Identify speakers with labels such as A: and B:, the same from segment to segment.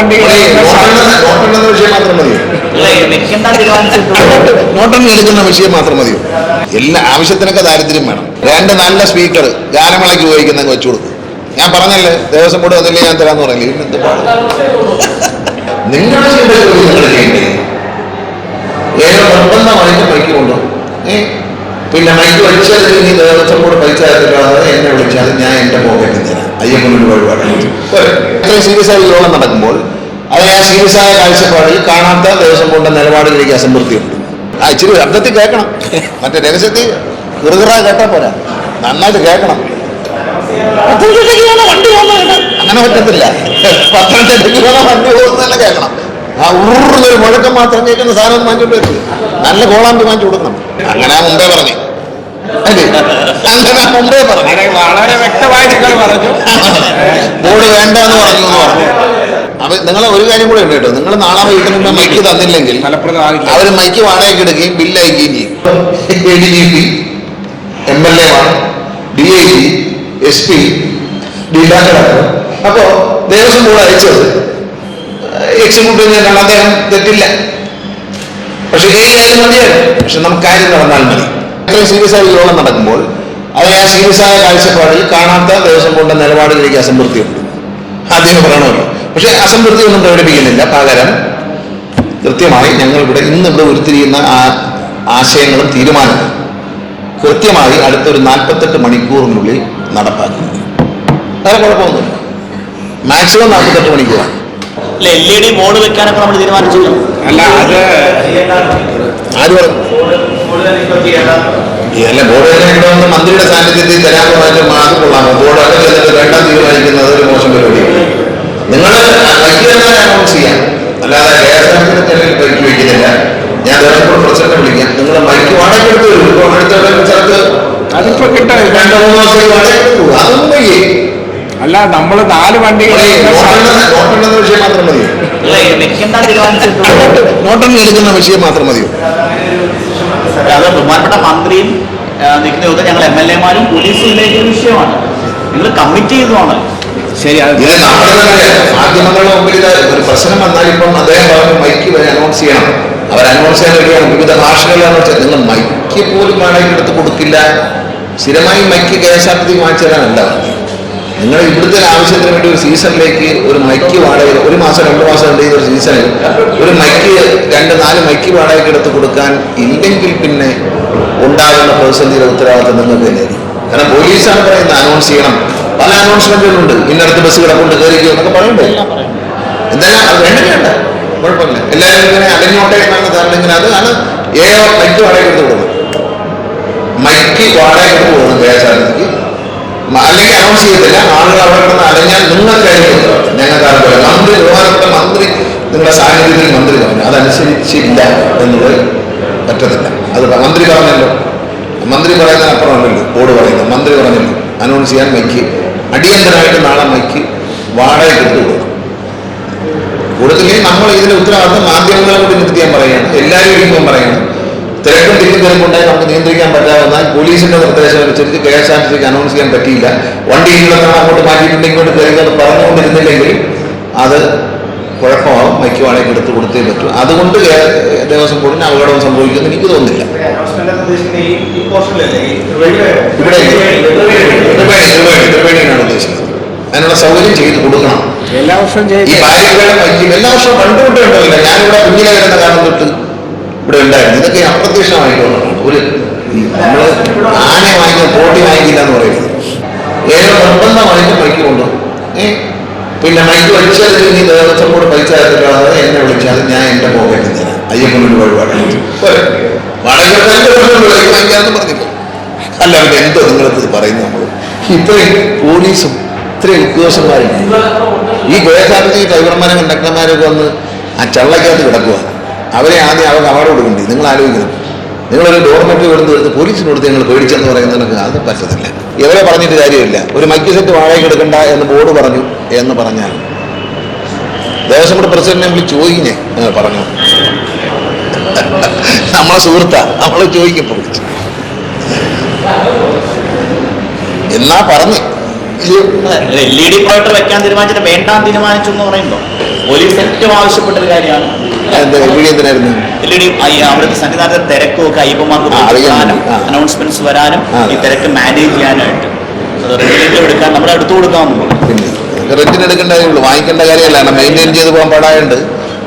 A: നോട്ടെണ്ണുന്ന വിഷയം മാത്രം മതിയോ?
B: വെക്കേണ്ട തീരുമാനിച്ചിട്ടുണ്ട്
A: നോട്ടെണ്ണ എടുക്കുന്ന വിഷയം മാത്രം മതിയോ? എല്ലാ ആവശ്യത്തിനൊക്കെ ദാരിദ്ര്യം വേണം. രണ്ട് നല്ല സ്പീക്കർ ഗാനമേളയ്ക്ക് ഉപയോഗിക്കുന്ന വെച്ചു കൊടുക്കും ഞാൻ പറഞ്ഞല്ലേ? ദേവസ്വം ബോർഡ് വന്നില്ലേ ഞാൻ തരാന്ന് പിന്നെ എന്ത് നിങ്ങളുടെ നിർബന്ധമായിട്ട് മൈക്ക് കൊണ്ടുപോകും പിന്നെ മൈക്ക് വലിച്ചത് ഇനി ദേവസ്വം ബോർഡ് പൈസ എന്നെ വിളിച്ചാൽ ഞാൻ എന്റെ പോക്കറ്റിൽ തരാം. അയ്യപ്പനൊരു വഴിപാടാണ് സീരിയസ് ആയ യോഗം നടക്കുമ്പോൾ അതിനെ ആ സീരിയസ് ആയ കാഴ്ചപ്പാടിൽ കാണാത്ത ദേവസ്വം ബോർഡിന്റെ നിലപാടുകളിലേക്ക് അസംതൃപ്തിയുണ്ട്. ആ ഇച്ചിരി ശബ്ദത്തിൽ കേൾക്കണം. മറ്റേ രഹസ്യത്തിൽ വെറുതെ കേട്ടാ പോരാ. നന്നായിട്ട് കേൾക്കണം. വണ്ടി. അങ്ങനെ പറ്റത്തില്ല. പത്തനംതിട്ടയ്ക്ക് വേണം വണ്ടി പോകുന്നതല്ല കേൾക്കണം. ആ ഉറുന്നൊരു മുഴക്കം മാത്രം കേൾക്കുന്ന സാധനം വാങ്ങിച്ചു നല്ല കോളാമ്പി വാങ്ങിച്ചു കൊടുക്കണം. അങ്ങനെ മുമ്പേ പറഞ്ഞു. അല്ലേ? അങ്ങനെ മുമ്പേ പറഞ്ഞു.
C: വളരെ വ്യക്തമായിട്ട് പറഞ്ഞു.
A: ബോർഡ് വേണ്ട എന്ന് പറഞ്ഞു എന്ന് പറഞ്ഞു. അപ്പൊ നിങ്ങൾ ഒരു കാര്യം കൂടെ ഉണ്ട് കേട്ടോ. നിങ്ങൾ നാളെ വീട്ടിൽ മൈക്ക് തന്നില്ലെങ്കിൽ
C: അവർ
A: അവർ മൈക്ക് വാടകയ്ക്ക് എടുക്കുകയും ബില്ല് അയക്കുകയും ചെയ്യും. A D G P M L A D I G S P ഡിലാക്കളാണ് അപ്പോ ദേവസ്വം ബോർഡ് അയച്ചത് എക്സിക്യൂട്ടീവ് തന്നെയാണ്. അദ്ദേഹം തെറ്റില്ല. പക്ഷെ ഏതായാലും മതിയായിരുന്നു. പക്ഷെ നമുക്ക് കാര്യം നടന്നാൽ മതി. അത്രയും സീരിയസ് ആയ യോഗം നടക്കുമ്പോൾ അവരെ ആ സീരിയസ് ആയ കാഴ്ചപ്പാടിൽ കാണാത്ത ദേവസ്വം ബോർഡിന്റെ നിലപാടുകളിലേക്ക് അസംതൃപ്തിയുണ്ട്. അദ്ദേഹം പറയണമല്ലോ. പക്ഷെ അസംതൃപ്തി ഒന്നും പ്രകടിപ്പിക്കുന്നില്ല. പകരം കൃത്യമായി ഞങ്ങൾ ഇവിടെ ഇന്ന് ഇവിടെ ഉരുത്തിരിയുന്ന ആ ആശയങ്ങളും തീരുമാനങ്ങളും കൃത്യമായി അടുത്തൊരു നാൽപ്പത്തെട്ട് മണിക്കൂറിനുള്ളിൽ നടപ്പാക്കും വേറെ കുഴപ്പമൊന്നുമില്ല. മാക്സിമം നാൽപ്പത്തെട്ട് മണിക്കൂറാണ്.
B: അല്ല എൽ ഇ ഡി ബോർഡ് വെക്കാനൊക്കെ നമ്മൾ തീരുമാനിച്ചിട്ടുണ്ട്
C: അല്ല അത്
A: ആര് പറഞ്ഞു? അല്ല ബോർഡ് തന്നെ മന്ത്രിയുടെ സാന്നിധ്യത്തിൽ തരാമെന്ന് പറഞ്ഞാൽ അത് കൊള്ളാമോ ബോർഡ് ഒക്കെ ചെന്നിട്ട് വേണ്ട തീരുമാനിക്കുന്നത് ഒരു മോശം പരിപാടിയാണ്. നിങ്ങൾ വൈകി തന്നെ അനൗൺസ് ചെയ്യാം. അല്ലാതെ കെ എസ് ആർ ബൈക്ക് വയ്ക്കുന്നില്ല ഞാൻ ദേവസ്വം പ്രസിഡന്റ് വിളിക്കാം. നിങ്ങൾ മൈക്ക് വാടക എടുത്ത് വരും അടുത്ത സ്ഥലത്ത്
C: അതിപ്പോ കിട്ടും
A: രണ്ട് മൂന്ന് ദിവസം വാടക എടുത്തു അതൊന്നും വയ്യേ
C: അല്ല നമ്മൾ നാല് വണ്ടികൾ
A: നോട്ടെണ്ണുന്ന വിഷയം മാത്രം മതിയോ? എടുക്കുന്ന വിഷയം മാത്രം മതിയോ?
B: അത് ബഹുമാനപ്പെട്ട മന്ത്രിയും നിൽക്കുന്ന യോഗത്തിൽ ഞങ്ങൾ എം എൽ എമാരും പോലീസും ഉന്നയിക്കുന്ന വിഷയമാണ്. നിങ്ങൾ കമ്മിറ്റ് ചെയ്തതാണ്.
C: ശരി
A: മാധ്യമങ്ങളുടെ മുമ്പിൽ ഒരു പ്രശ്നം വന്നാൽ ഇപ്പം അദ്ദേഹം പറഞ്ഞു മൈക്ക് വരെ അനൗൺസ് ചെയ്യണം. അവർ അനൗൺസ് ചെയ്യാൻ വേണ്ടിയാണ് വിവിധ ഭാഷകളിൽ അനൗൺസ് ചെയ്യുന്നത് നിങ്ങൾ മൈക്ക് പോലും വാടകയ്ക്ക് എടുത്ത് കൊടുക്കില്ല. സ്ഥിരമായി mic K S R T വാങ്ങിച്ചു തരാനല്ല പറഞ്ഞത്. നിങ്ങൾ ഇവിടുത്തെ ആവശ്യത്തിന് വേണ്ടി ഒരു സീസണിലേക്ക് ഒരു മൈക്ക് വാടക ഒരു മാസം രണ്ട് മാസം ഉണ്ട് ഒരു സീസണിൽ. ഒരു മൈക്ക് രണ്ട് നാല് മൈക്ക് വാടകയ്ക്ക് എടുത്ത് കൊടുക്കാൻ ഇല്ലെങ്കിൽ പിന്നെ ഉണ്ടാകുന്ന പ്രതിസന്ധിയുടെ ഉത്തരവാദിത്തം നിങ്ങൾക്ക് തന്നെയായിരിക്കും. കാരണം പോലീസാണ് പറയുന്നത് അനൗൺസ് ചെയ്യണം. പല അനൗൺസ്മെന്റുകളുണ്ട് ഇന്നടുത്ത് ബസ് കിടപ്പുണ്ട് കയറിക്കോ എന്നൊക്കെ പറയണ്ടേ? എന്തായാലും അത് വേണ്ട? വേണ്ട. കുഴപ്പമില്ല. എല്ലാവരും ഇങ്ങനെ അലഞ്ഞോട്ടെ എന്നാണ് ഇങ്ങനെ അത് ആണ് ഏഴോ മൈക്ക് വാടക എടുത്ത് കൊടുക്കും മൈക്ക് വാടക എടുത്ത് കൊടുക്കും കെ എസ് ആർ ടിക്ക് അല്ലെങ്കിൽ അനൗൺസ് ചെയ്തില്ല ആളുകൾ അവിടെ കിടന്ന് അലഞ്ഞാൽ നിങ്ങൾക്കായിരിക്കും. ഞങ്ങൾക്ക് അറിയില്ല മന്ത്രി ലോകത്തെ മന്ത്രി നിങ്ങളുടെ സാന്നിധ്യത്തിൽ മന്ത്രി പറഞ്ഞു. അതനുസരിച്ചില്ല എന്നുള്ളത് പറ്റത്തില്ല. അത് മന്ത്രി പറഞ്ഞല്ലോ. മന്ത്രി പറയുന്ന അപ്പുറമല്ലല്ലോ ബോർഡ് പറയുന്നത്. മന്ത്രി പറഞ്ഞല്ലോ. അനൗൺസ് ചെയ്യാൻ മൈക്ക്. അടിയന്തരമായിട്ട് നാളെ മൈക്ക് വാടക കൊടുത്തു കൊടുക്കും. കൊടുത്തില്ലെങ്കിൽ നമ്മൾ ഇതിന്റെ ഉത്തരവാദിത്തം മാധ്യമങ്ങളെ കൂടി നിർത്തിയാൻ പറയുകയാണ്. എല്ലാവരും ഇരിക്കുമ്പോൾ പറയുകയാണ്. തിരക്കും തിക്കും തിരക്കുണ്ടായി നമുക്ക് നിയന്ത്രിക്കാൻ പറ്റാവുന്നാൽ പോലീസിന്റെ നിർദ്ദേശം അനുസരിച്ച് കെ എസ് ആർ ടി സിക്ക് അനൗൺസ് ചെയ്യാൻ പറ്റിയില്ല. വണ്ടി ഇങ്ങോട്ട് അങ്ങോട്ട് മാറ്റിയിട്ടുണ്ട് ഇങ്ങോട്ട് കയറിയെന്ന് പറഞ്ഞുകൊണ്ടിരുന്നില്ലെങ്കിൽ അത് കുഴപ്പമാവും. മൈക്ക് എടുത്തു കൊടുത്തേ പറ്റൂ. അതുകൊണ്ട് ദേവസ്വം ബോർഡിന് അപകടം സംഭവിക്കുമെന്ന് എനിക്ക് തോന്നുന്നില്ല. ഇവിടെ ത്രിവേണി ത്രിവേണി ത്രിവേണിയാണ് ഉദ്ദേശിക്കുന്നത് അതിനുള്ള സൗകര്യം ചെയ്ത് കൊടുക്കണം.
C: എല്ലാ വർഷവും
A: എല്ലാ വർഷവും പണ്ട് തൊട്ടേ ഉണ്ടാവില്ല ഞാനിവിടെ കുഞ്ഞിലെ വരുന്ന കാലം തൊട്ട് ഇവിടെ ഉണ്ടായിരുന്നു. ഇതൊക്കെ അപ്രത്യക്ഷമായിട്ടുള്ളതാണ് ഒരു നമ്മൾ ആന വാങ്ങിക്കുക പോട്ടി വാങ്ങിക്കില്ല എന്ന് പറയുന്നത്. ഏതോ നിർബന്ധമായിട്ട് മൈക്ക് കൊണ്ടു പിന്നെ മൈക്ക് വലിച്ചത് നീ ദേവസ്വം കൂടെ പൈസ എന്നെ വിളിച്ചാൽ ഞാൻ എന്റെ പോക്കറ്റിൽ തരാം. അയ്യപ്പനൊരു വഴിപാട്. അല്ല പിന്നെ എന്തോ നിങ്ങളത് പറയുന്നത് നമ്മൾ ഇത്രയും പോലീസും ഇത്രയും ഉദ്യോഗസ്ഥന്മാരും ഈ ആർ ഡ്രൈവർമാരും കണ്ടക്ടർമാരും ഒക്കെ വന്ന് ആ ചള്ളക്കകത്ത് കിടക്കുക അവരെ ആദ്യം അവർ അവാർഡ് കൊടുക്കണ്ടേ. നിങ്ങൾ ആലോചിക്കണം. നിങ്ങളൊരു ഡോർമെറ്റ് കൊടുത്ത് എടുത്ത് പോലീസിന് കൊടുത്ത് നിങ്ങൾ പേടിച്ചെന്ന് പറയുന്നതിനൊക്കെ അത് പറ്റത്തില്ല. ഇവരെ പറഞ്ഞിട്ട് കാര്യമില്ല. ഒരു മൈക്ക് സെറ്റ് വാഴയ്ക്ക് എടുക്കണ്ട എന്ന് ബോർഡ് പറഞ്ഞു എന്ന് പറഞ്ഞാൽ. ദേവസ്വം ബോർഡ് പ്രസിഡന്റിനെ വിളി ഏ, പറഞ്ഞു. നമ്മളെ സുഹൃത്താ നമ്മളെ ചോദിക്കപ്പോൾ വിളിച്ചു. എന്നാ പറഞ്ഞു.
B: എൽ ഇ ഡി വെക്കാൻ തീരുമാനിച്ചിട്ട് വേണ്ടാന്ന് തീരുമാനിച്ചു എന്ന് പോലീസ് ഏറ്റവും ആവശ്യപ്പെട്ട ഒരു കാര്യമാണ് അവിടുത്തെ സന്നിധാനത്തെ തിരക്കും ഒക്കെ അയ്യപ്പന്മാർക്ക്. അനൗൺസ്മെന്റ്സ് വരാനും. ഈ തിരക്ക് മാനേജ് ചെയ്യാനായിട്ട്. എടുക്കാൻ നമ്മുടെ അടുത്ത് കൊടുക്കാൻ
A: പിന്നെ റെന്റിന് എടുക്കേണ്ട കാര്യമുള്ളൂ. വാങ്ങിക്കേണ്ട കാര്യമല്ല. മെയിന്റെയിൻ ചെയ്ത് പോകാൻ പാടായുണ്ട്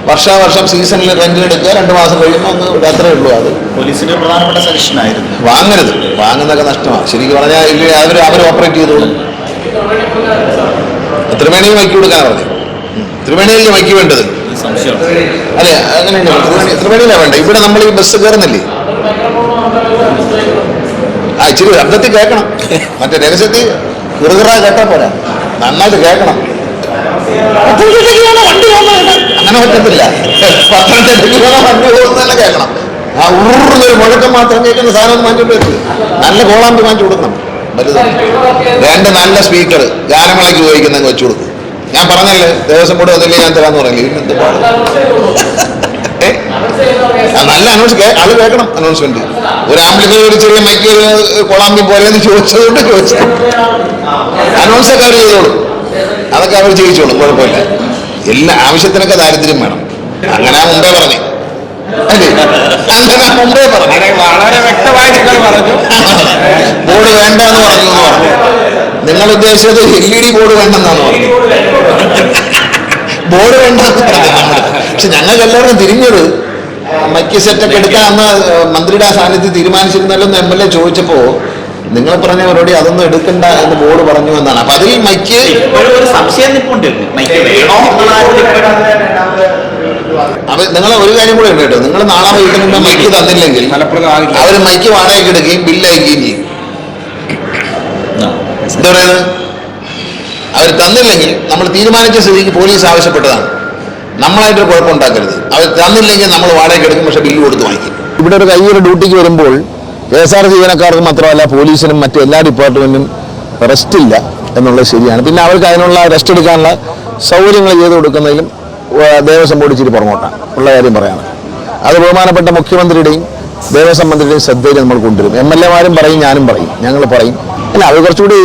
A: വർഷാവർഷം സീസണിൽ റെന്റിന് എടുക്കുക രണ്ട് മാസം കഴിയുമ്പോൾ ഒന്ന്. അത്രേ ഉള്ളൂ അത്.
B: പോലീസിന്റെ പ്രധാനപ്പെട്ട സജഷൻ ആയിരുന്നു.
A: വാങ്ങരുത്. വാങ്ങുന്നതൊക്കെ നഷ്ടമാണ് ശരിക്കും പറഞ്ഞാൽ അവർ അവർ ഓപ്പറേറ്റ് ചെയ്തോളും. ത്രിവേണിയിൽ വൈക്കി കൊടുക്കാൻ പറഞ്ഞത് ത്രിവേണിയിൽ മൈക്ക് വേണ്ടത്? അല്ലെ അങ്ങനെയുണ്ട് ത്രിവേണിയിലാ ത്രിവേണിയിലാണ് വേണ്ട ഇവിടെ നമ്മൾ ഈ ബസ് കയറുന്നില്ലേ ആ ഇച്ചിരി ശബ്ദത്തിൽ കേൾക്കണം. മറ്റേ രഹസ്യത്തിൽ കുറുകുറ കേട്ടാ പോരാ. നന്നായിട്ട് കേൾക്കണം. അങ്ങനെ പറ്റത്തില്ല. വണ്ടി പോകുന്നതന്നെ കേൾക്കണം. ആ ഉറുന്നൊരു മുഴക്കം മാത്രം കേൾക്കുന്ന സാധനം മാറ്റിട്ട് വെച്ച് നല്ല കോളാമ്പി മാറ്റി കൊടുക്കണം. വലുതാണ്. രണ്ട് നല്ല സ്പീക്കർ ഗാനമേളയ്ക്ക് ഉപയോഗിക്കുന്ന വെച്ചു കൊടുക്കും. ഞാൻ പറഞ്ഞല്ലേ ദേവസ്വം ബോർഡ് വന്നില്ലേ ഞാൻ തരാന്ന് പറഞ്ഞില്ല? ഇന്നെന്ത് പാട്? നല്ല അനൗൺസ് ആൾ കേൾക്കണം അനൗൺസ്മെന്റ് ഒരു ആംപ്ലിഫൈ ഒരു ചെറിയ മൈക്ക് കൊളാമ്പി പോലെയെന്ന് ചോദിച്ചതുകൊണ്ട് ചോദിച്ചു. അനൗൺസ് ഒക്കെ അവർ ചെയ്തോളൂ. അതൊക്കെ അവർ ചെയ്യിച്ചോളും കുഴപ്പമില്ല. എല്ലാ ആവശ്യത്തിനൊക്കെ ദാരിദ്ര്യം വേണം. അങ്ങനെ മുമ്പേ പറഞ്ഞു. അല്ലേ? അങ്ങനെ മുമ്പേ പറഞ്ഞു.
C: വളരെ വ്യക്തമായിട്ട് പറഞ്ഞു.
A: ബോർഡ് വേണ്ട എന്ന് പറഞ്ഞു എന്ന് പറഞ്ഞു. നിങ്ങൾ ഉദ്ദേശിച്ചത് എൽ ഇ ഡി ബോർഡ് വേണ്ടെന്നാണ് പറഞ്ഞത്? ബോർഡ് വേണ്ട. പക്ഷെ ഞങ്ങൾക്ക് എല്ലാവരും തിരിഞ്ഞത്. മൈക്ക് സെറ്റൊക്കെ എടുക്കാൻ അന്ന് മന്ത്രിയുടെ ആ സാന്നിധ്യം തീരുമാനിച്ചിരുന്നല്ലോ എം എൽ എ ചോദിച്ചപ്പോ നിങ്ങൾ പറഞ്ഞ മറുപടി അതൊന്നും എടുക്കണ്ട എന്ന് ബോർഡ് പറഞ്ഞു എന്നാണ്. അപ്പൊ അതിൽ മൈക്ക്
B: സംശയം
A: അപ്പൊ നിങ്ങൾ ഒരു കാര്യം കൂടെ ഉണ്ട് കേട്ടോ. നിങ്ങൾ നാളെ വൈകിട്ട് മുമ്പ് മൈക്ക് തന്നില്ലെങ്കിൽ അവർ മൈക്ക് വാടകയ്ക്ക് എടുക്കുകയും ബില്ല് അയക്കുകയും ചെയ്യും. എന്താ പറയുന്നത് അവർ തന്നില്ലെങ്കിൽ നമ്മൾ തീരുമാനിച്ച സ്ഥിതിക്ക് പോലീസ് ആവശ്യപ്പെട്ടതാണ്. നമ്മളായിട്ടൊരു കുഴപ്പമുണ്ടാക്കരുത്. അവർ തന്നില്ലെങ്കിൽ നമ്മൾ വാടക എടുക്കും പക്ഷെ ബില്ല് കൊടുത്ത് വാങ്ങിക്കും. ഇവിടെ ഒരു കയ്യൊരു ഡ്യൂട്ടിക്ക് വരുമ്പോൾ കെ എസ് ആർ ജീവനക്കാർക്ക് മാത്രമല്ല പോലീസിനും മറ്റു എല്ലാ ഡിപ്പാർട്ട്മെന്റും റെസ്റ്റ് ഇല്ല എന്നുള്ളത് ശരിയാണ്. പിന്നെ അവർക്ക് അതിനുള്ള റെസ്റ്റ് എടുക്കാനുള്ള സൗകര്യങ്ങൾ ചെയ്തു കൊടുക്കുന്നതിലും ദേവസ്വം ബോർഡ് ഇച്ചിരി പുറമോട്ടാണ് ഉള്ള കാര്യം പറയാണ്. അത് ബഹുമാനപ്പെട്ട മുഖ്യമന്ത്രിയുടെയും ദേവസ്വം മന്ത്രിയുടെ ശ്രദ്ധയിൽ നമ്മൾ കൊണ്ടുവരും. എം എൽ എമാരും പറയും ഞാനും പറയും. ഞങ്ങൾ പറയും. അല്ല അവർ കുറച്ചുകൂടി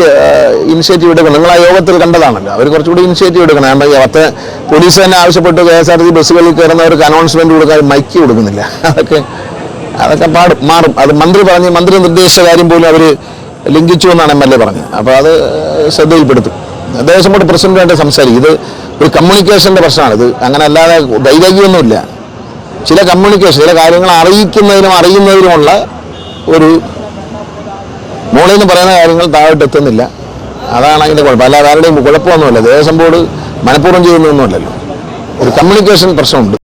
A: ഇനിഷ്യേറ്റീവ് എടുക്കണം. നിങ്ങൾ ആ യോഗത്തിൽ കണ്ടതാണല്ലോ. അവർ കുറച്ചുകൂടി ഇനിഷ്യേറ്റീവ് എടുക്കണം. കാരണം പത്ത് പോലീസ് തന്നെ ആവശ്യപ്പെട്ട് കെ എസ് ആർ ടി ബസ്സുകളിൽ കയറുന്നവർക്ക് അനൗൺസ്മെന്റ് കൊടുക്കാൻ മൈക്ക് കൊടുക്കുന്നില്ല. അതൊക്കെ അതൊക്കെ പാടും മാറും. അത് മന്ത്രി പറഞ്ഞ് മന്ത്രി നിർദ്ദേശിച്ച കാര്യം പോലും അവർ ലംഘിച്ചു എന്നാണ് എം എൽ എ പറഞ്ഞത്. അപ്പോൾ അത് ശ്രദ്ധയിൽപ്പെടുത്തും. ദേവസ്വം ബോർഡ് പ്രസിഡന്റായിട്ട് സംസാരിക്കും. ഇത് ഒരു കമ്മ്യൂണിക്കേഷന്റെ പ്രശ്നമാണ്. ഇത് അങ്ങനെ അല്ലാതെ വൈരാഗ്യമൊന്നുമില്ല. ചില കമ്മ്യൂണിക്കേഷൻ ചില കാര്യങ്ങൾ അറിയിക്കുന്നതിനും അറിയുന്നതിനുമുള്ള ഒരു മുകളിൽ നിന്ന് പറയുന്ന കാര്യങ്ങൾ താഴോട്ട് എത്തുന്നില്ല. അതാണ് അതിന്റെ കുഴപ്പം. അല്ലാതെ ആരുടെയും കുഴപ്പമൊന്നുമില്ല. ദേവസ്വം ബോർഡ് മനഃപൂർവം ചെയ്യുന്നൊന്നുമല്ലല്ലോ ഒരു കമ്മ്യൂണിക്കേഷൻ പ്രശ്നമുണ്ട്.